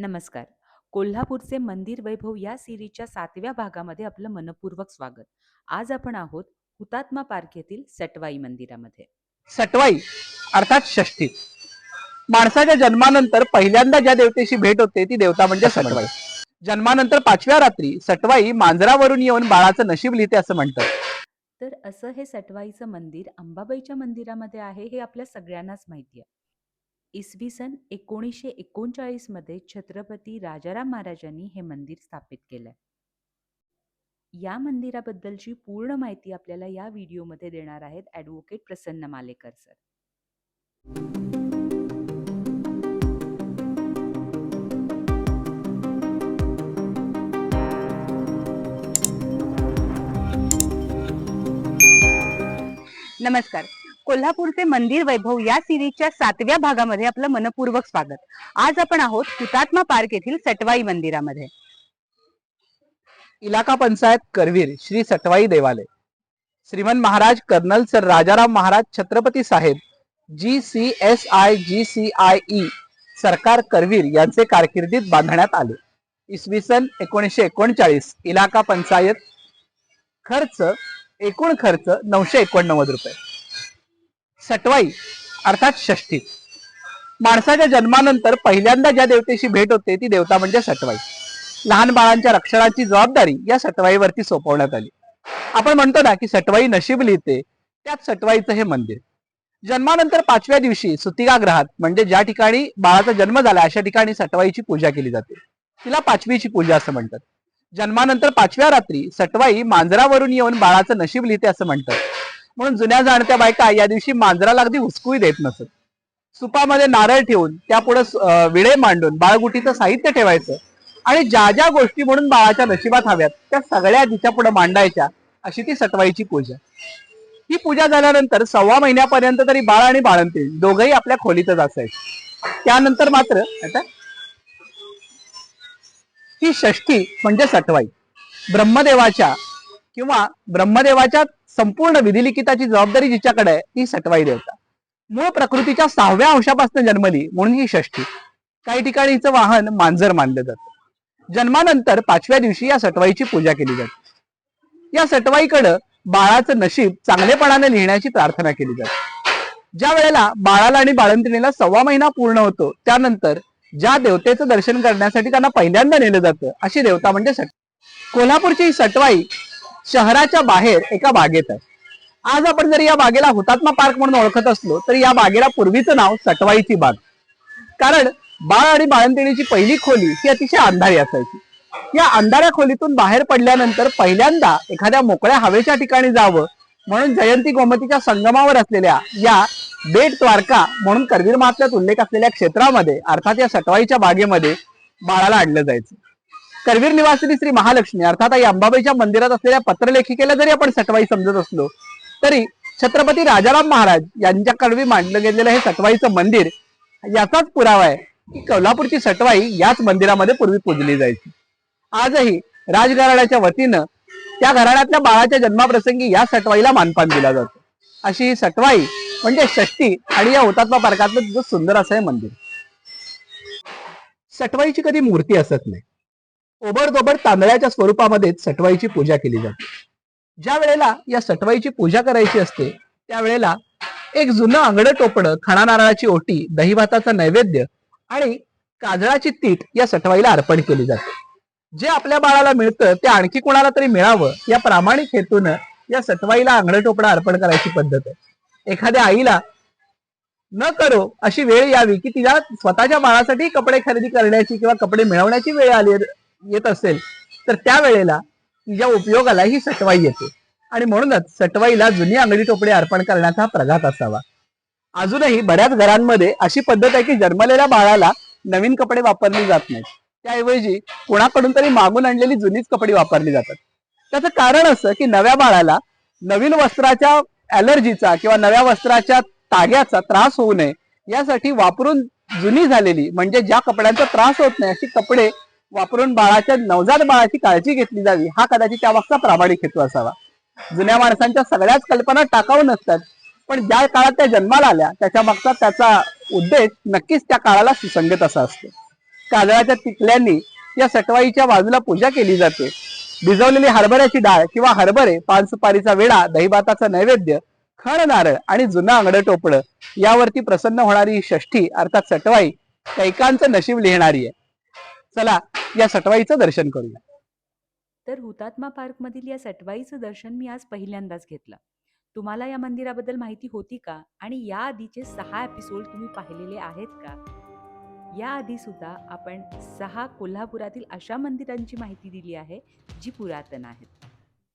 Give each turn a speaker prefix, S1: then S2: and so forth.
S1: नमस्कार. कोल्हापूरचे मंदिर वैभव या सिरीजच्या सातव्या भागामध्ये आपलं मनपूर्वक स्वागत. आज आपण आहोत हुतात्मा पार्क येथील सटवाई मंदिरामध्ये.
S2: सटवाई अर्थात षष्ठी माणसाच्या जन्मानंतर पहिल्यांदा ज्या देवतेशी भेट होते ती देवता म्हणजे सटवाई जन्मानंतर पाचव्या रात्री सटवाई मांजरावरून येऊन बाळाचं नशीब लिहिते असं म्हणतात
S1: तर असं हे सटवाईचं मंदिर अंबाबाईच्या मंदिरामध्ये आहे हे आपल्या सगळ्यांनाच माहिती आहे. इसवी सन एकोणीसशे एकोणचाळीसमध्ये छत्रपती राजाराम महाराजांनी हे मंदिर स्थापित केलंय. या मंदिराबद्दलची पूर्ण माहिती आपल्याला या व्हिडिओमध्ये देणार आहेत ॲडव्होकेट प्रसन्न मालेकर सर.
S3: नमस्कार कोल्हापूरचे मंदिर वैभव या सिरीजच्या सातव्या भागामध्ये आपलं मनपूर्वक स्वागत. आज आपण आहोत हुतात्मा पार्क येथील सटवाई मंदिरामध्ये.
S2: इलाका पंचायत करवीर श्री सटवाई देवालय. Shriman Maharaj colonel sir Rajaram Maharaj Chhatrapati Saheb G C S I G C I E सरकार करवीर यांचे कारकिर्दीत बांधण्यात आले. इसवी सन एकोणीसशे एकोणचाळीस इलाका पंचायत खर्च एकूण खर्च नऊशे एकोणनव्वद रुपये. सटवाई अर्थात षष्ठी. माणसाच्या जन्मानंतर पहिल्यांदा ज्या देवतेशी भेट होते ती देवता म्हणजे सटवाई. लहान बाळांच्या रक्षणाची जबाबदारी या सटवाईवरती सोपवण्यात आली. आपण म्हणतो ना की सटवाई नशीब लिहिते त्यात सटवाईचं हे मंदिर. जन्मानंतर पाचव्या दिवशी सुतिकाग्रहात म्हणजे ज्या ठिकाणी बाळाचा जन्म झाला अशा ठिकाणी सटवाईची पूजा केली जाते. तिला पाचवीची पूजा असं म्हणतात. जन्मानंतर पाचव्या रात्री सटवाई मांजरावरून येऊन बाळाचं नशीब लिहिते असं म्हणतात. म्हणून जुन्या जाणत्या बायका या दिवशी मांजराला अगदी हुसकूही देत नसत. सुपामध्ये नारळ ठेवून त्यापुढे विडे मांडून बाळगुटीचं साहित्य ठेवायचं आणि ज्या ज्या गोष्टी म्हणून बाळाच्या नशिबात हव्यात त्या सगळ्या तिच्या पुढे मांडायच्या अशी ती सटवाईची पूजा. ही पूजा झाल्यानंतर सव्वा महिन्यापर्यंत तरी बाळ आणि बाळंती दोघही आपल्या खोलीतच असायचे. त्यानंतर मात्र आता ही षष्ठी म्हणजे सटवाई. ब्रह्मदेवाच्या किंवा ब्रह्मदेवाच्या संपूर्ण विधिलिखिताची जबाबदारी जिच्याकडे आहे ती सटवाई देवता. मूळ प्रकृतीच्या सहाव्या अंशापासून जन्मली म्हणून ही षष्ठी. काही ठिकाणी हिचं वाहन मांजर मानलं जातं. जन्मानंतर पाचव्या दिवशी या सटवाईची पूजा केली जाते. या सटवाईकडं बाळाचं नशीब चांगलेपणाने लिहिण्याची प्रार्थना केली जाते. ज्या वेळेला बाळाला आणि बाळंतिणीला सव्वा महिना पूर्ण होतो त्यानंतर ज्या देवतेचं दर्शन करण्यासाठी त्यांना पहिल्यांदा नेलं जातं अशी देवता म्हणजे सट कोल्हापूरची ही सटवाई शहराच्या बाहेर एका बागेत आहे. आज आपण जर या बागेला हुतात्मा पार्क म्हणून ओळखत असलो तर या बागेला पूर्वीचं नाव सटवाईची बाग. कारण बाळ आणि बाळंतिणीची पहिली खोली ही अतिशय अंधारी असायची. या अंधाऱ्या खोलीतून बाहेर पडल्यानंतर पहिल्यांदा एखाद्या मोकळ्या हवेच्या ठिकाणी जावं म्हणून जयंती गोमतीच्या संगमावर असलेल्या या बेट द्वारका म्हणून करवीर महात्म्यात उल्लेख असलेल्या क्षेत्रामध्ये अर्थात या सटवाईच्या बागेमध्ये बाळाला आणलं जायचं. करवीर निवासिनी श्री महालक्ष्मी अर्थात आई अंबाबाईच्या मंदिरात असलेल्या पत्रलेखिकेला जरी आपण सटवाई समजत असलो तरी छत्रपती राजाराम महाराज यांच्या कडवी मांडलं गेलेलं हे सटवाईचं मंदिर याचाच पुरावा आहे की कोल्हापूरची सटवाई याच मंदिरामध्ये पूर्वी पूजली जायची. आजही राजघराण्याच्या वतीनं त्या घराण्यातल्या बाळाच्या जन्माप्रसंगी या सटवाईला मानपान दिला जातो. अशी ही सटवाई म्हणजे षष्टी आणि या हुतात्मा पार्कातलं सुंदर असं हे मंदिर. सटवाईची कधी मूर्ती असत नाही. ओबडदोबड तांदळाच्या स्वरूपामध्ये सटवाईची पूजा केली जाते. ज्या वेळेला या सटवाईची पूजा करायची असते त्यावेळेला एक जुनं आंगडं टोपणं खाणा नारळाची ओटी दही भाताचा नैवेद्य आणि काजळाची तीट या सटवाईला अर्पण केली जाते. जे आपल्या बाळाला मिळतं ते आणखी कोणाला तरी मिळावं या प्रामाणिक हेतूनं या सटवाईला आंगडं टोपणं अर्पण करायची पद्धत आहे. एखाद्या आईला न करो अशी वेळ यावी की तिला स्वतःच्या बाळासाठी कपडे खरेदी करण्याची किंवा कपडे मिळवण्याची वेळ आली येत असेल तर त्या वेळेला तिच्या उपयोगाला ही सटवाई येते. आणि म्हणूनच सटवाईला जुनी आंगडी टोपडे अर्पण करण्याचा प्रघात असावा. अजूनही बऱ्याच घरांमध्ये अशी पद्धत आहे की जन्मलेल्या बाळाला नवीन कपडे वापरली जात नाहीत. त्याऐवजी कोणाकडून तरी मागून आणलेली जुनीच कपडे वापरली जातात. त्याचं कारण असं की नव्या बाळाला नवीन वस्त्राच्या ऍलर्जीचा किंवा नव्या वस्त्राच्या ताग्याचा त्रास होऊ नये यासाठी वापरून जुनी झालेली म्हणजे ज्या कपड्यांचा त्रास होत नाही अशी कपडे वापरून बाळाच्या नवजात बाळाची काळजी घेतली जावी हा कदाचित त्या मागचा प्रामाणिक हेतू असावा. जुन्या माणसांच्या सगळ्याच कल्पना टाकाऊ नसतात पण ज्या काळात त्या जन्माला आल्या त्याच्या मागचा त्याचा उद्देश नक्कीच त्या काळाला सुसंगत असा असतो. काजळाच्या टिकल्यांनी या सटवाईच्या बाजूला पूजा केली जाते. भिजवलेली हरभऱ्याची डाळ किंवा हरभरे पान सुपारीचा वेळा दहीभाताचा नैवेद्य खण नारळ आणि जुनं अंगडं टोपडं यावरती प्रसन्न होणारी षष्ठी अर्थात सटवाई कैकांचं नशीब लिहिणारी आहे. चला या सटवाईचं दर्शन करूया.
S1: तर हुतात्मा पार्कमधील या सटवाईचं दर्शन मी आज पहिल्यांदाच घेतलं. तुम्हाला या मंदिराबद्दल माहिती होती का? आणि या आधीचे सहा एपिसोड तुम्ही पाहिलेले आहेत का? या आधी सुद्धा आपण सहा कोल्हापुरातील अशा मंदिरांची माहिती दिली आहे जी पुरातन आहेत.